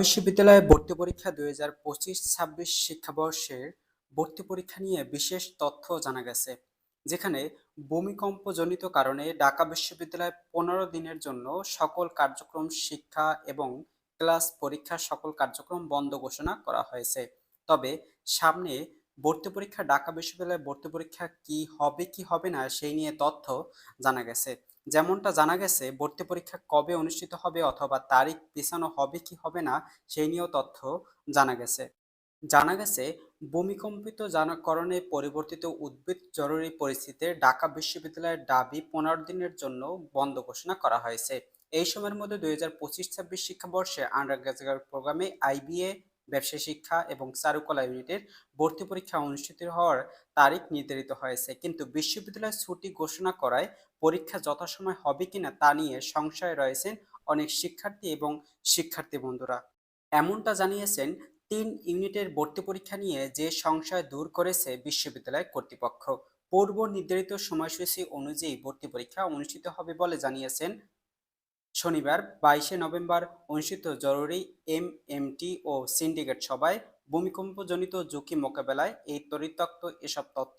বিশ্ববিদ্যালয়ে ভর্তি পরীক্ষা দুই হাজার পঁচিশ ছাব্বিশ শিক্ষাবর্ষের ভর্তি পরীক্ষা নিয়ে বিশেষ তথ্য জানা গেছে, যেখানে ভূমিকম্পজনিত কারণে ঢাকা বিশ্ববিদ্যালয় পনেরো দিনের জন্য সকল কার্যক্রম শিক্ষা এবং ক্লাস পরীক্ষা সকল কার্যক্রম বন্ধ ঘোষণা করা হয়েছে। তবে সামনে ভর্তি পরীক্ষা, ঢাকা বিশ্ববিদ্যালয়ে ভর্তি পরীক্ষা কি হবে কি হবে না, সেই নিয়ে তথ্য জানা গেছে। যেমনটা জানা গেছে, ভর্তি পরীক্ষা কবে অনুষ্ঠিত হবে অথবা তারিখ পেছানো হবে কি হবে না, সেই নিয়েও তথ্য জানা গেছে। জানা গেছে, ভূমিকম্পিত জানাকরণে পরিবর্তিত উদ্ভিদ জরুরি পরিস্থিতিতে ঢাকা বিশ্ববিদ্যালয়ের দাবি পনেরো দিনের জন্য বন্ধ ঘোষণা করা হয়েছে। এই সময়ের মধ্যে দুই হাজার পঁচিশ ছাব্বিশ শিক্ষাবর্ষে আন্ডার গ্রাজুয়েট প্রোগ্রামে আইবিএ ব্যবসা শিক্ষা এবং চারুকলা ইউনিটের ভর্তি পরীক্ষা অনুষ্ঠিত হওয়ার তারিখ নির্ধারিত হয়েছে। কিন্তু বিশ্ববিদ্যালয় ছুটি ঘোষণা করায় পরীক্ষা যথাসময় হবে কিনা তা নিয়ে সংশয়ে রয়েছেন অনেক শিক্ষার্থী এবং শিক্ষার্থী বন্ধুরা। এমনটা জানিয়েছেন, তিন ইউনিটের ভর্তি পরীক্ষা নিয়ে যে সংশয় দূর করেছে বিশ্ববিদ্যালয় কর্তৃপক্ষ। পূর্ব নির্ধারিত সময়সূচি অনুযায়ী ভর্তি পরীক্ষা অনুষ্ঠিত হবে বলে জানিয়েছেন শনিবার, বাইশে নভেম্বর অনুষ্ঠিত জরুরি এম এমএমটি ও সিন্ডিকেট সভায় ভূমিকম্পজনিত ঝুঁকি মোকাবেলায় এই তরিতক্ত এসব তথ্য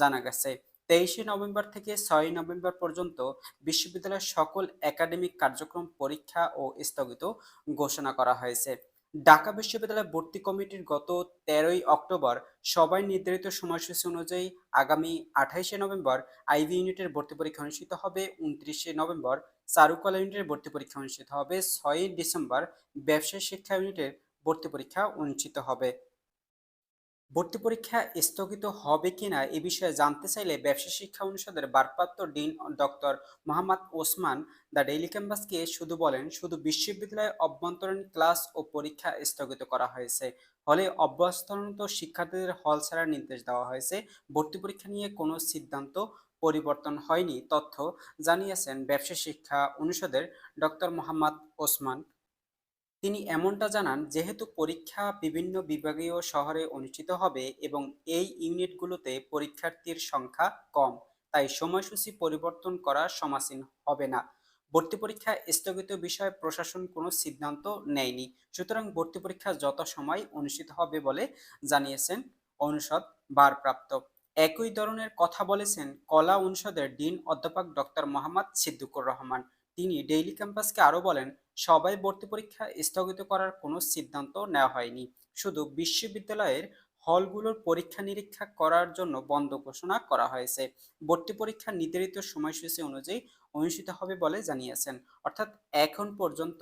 জানা গেছে। তেইশে নভেম্বর থেকে ছয় নভেম্বর পর্যন্ত বিশ্ববিদ্যালয়ের সকল একাডেমিক কার্যক্রম পরীক্ষা ও স্থগিত ঘোষণা করা হয়েছে। ঢাকা বিশ্ববিদ্যালয় ভর্তি কমিটির গত তেরোই অক্টোবর সবাই নির্ধারিত সময়সূচি অনুযায়ী আগামী আঠাইশে নভেম্বর আইভি ইউনিটের ভর্তি পরীক্ষা অনুষ্ঠিত হবে, উনত্রিশে নভেম্বর চারুকলা ইউনিটের ভর্তি পরীক্ষা অনুষ্ঠিত হবে, ছয়ই ডিসেম্বর ব্যবসায় শিক্ষা ইউনিটের ভর্তি পরীক্ষা অনুষ্ঠিত হবে। ভর্তি পরীক্ষা স্থগিত হবে কিনা এ বিষয়ে জানতে চাইলে ব্যবসা শিক্ষা অনুষদের ভারপ্রাপ্ত dean doctor Mohammad Osman the daily ক্যাম্পাসকে শুধু বলেন, শুধু বিশ্ববিদ্যালয়ের অভ্যন্তরীণ ক্লাস ও পরীক্ষা স্থগিত করা হয়েছে। হলে অভ্যস্তরণত শিক্ষার্থীদের হল ছাড়ার নির্দেশ দেওয়া হয়েছে। ভর্তি পরীক্ষা নিয়ে কোনো সিদ্ধান্ত পরিবর্তন হয়নি, তথ্য জানিয়েছেন ব্যবসা শিক্ষা অনুষদের ডক্টর মোহাম্মদ ওসমান। তিনি এমনটা জানান, যেহেতু পরীক্ষা বিভিন্ন বিভাগীয় শহরে অনুষ্ঠিত হবে এবং এই ইউনিটগুলোতে পরীক্ষার্থীর সংখ্যা কম, তাই সময়সূচি পরিবর্তন করা সমাসীন হবে না। ভর্তি পরীক্ষা স্থগিত বিষয়ে প্রশাসন কোনো সিদ্ধান্ত নেয়নি। সুতরাং ভর্তি পরীক্ষা যত সময় অনুষ্ঠিত হবে বলে জানিয়েছেন অনুষদ ভারপ্রাপ্ত। একই ধরনের কথা বলেছেন কলা অনুষদের ডিন অধ্যাপক ডক্টর মোহাম্মদ সিদ্দিকুর রহমান। তিনি ডেইলি ক্যাম্পাসকে আরও বলেন, সবাই ভর্তি পরীক্ষা স্থগিত করার কোনো সিদ্ধান্ত নেওয়া হয়নি। শুধু বিশ্ববিদ্যালয়ের হলগুলোর পরীক্ষা নিরীক্ষা করার জন্য বন্ধ ঘোষণা করা হয়েছে। ভর্তি পরীক্ষা নির্ধারিত সময়সূচি অনুযায়ী অনুষ্ঠিত হবে বলে জানিয়েছেন। অর্থাৎ এখন পর্যন্ত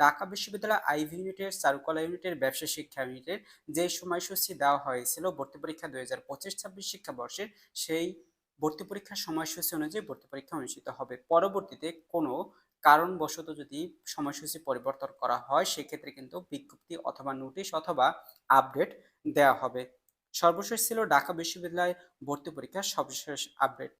ঢাকা বিশ্ববিদ্যালয় আইভি ইউনিটের, চারুকলা ইউনিটের, ব্যবসা শিক্ষা ইউনিটের যে সময়সূচি দেওয়া হয়েছিল ভর্তি পরীক্ষা দুই হাজার পঁচিশ ছাব্বিশ শিক্ষাবর্ষের সেই ভর্তি পরীক্ষার সময়সূচি অনুযায়ী ভর্তি পরীক্ষা অনুষ্ঠিত হবে। পরবর্তীতে কোনো কারণবশত যদি সময়সূচি পরিবর্তন করা হয়, সেক্ষেত্রে কিন্তু বিজ্ঞপ্তি অথবা নোটিশ অথবা আপডেট দেওয়া হবে। সর্বশেষ ছিল ঢাকা বিশ্ববিদ্যালয় ভর্তি পরীক্ষার সর্বশেষ আপডেট।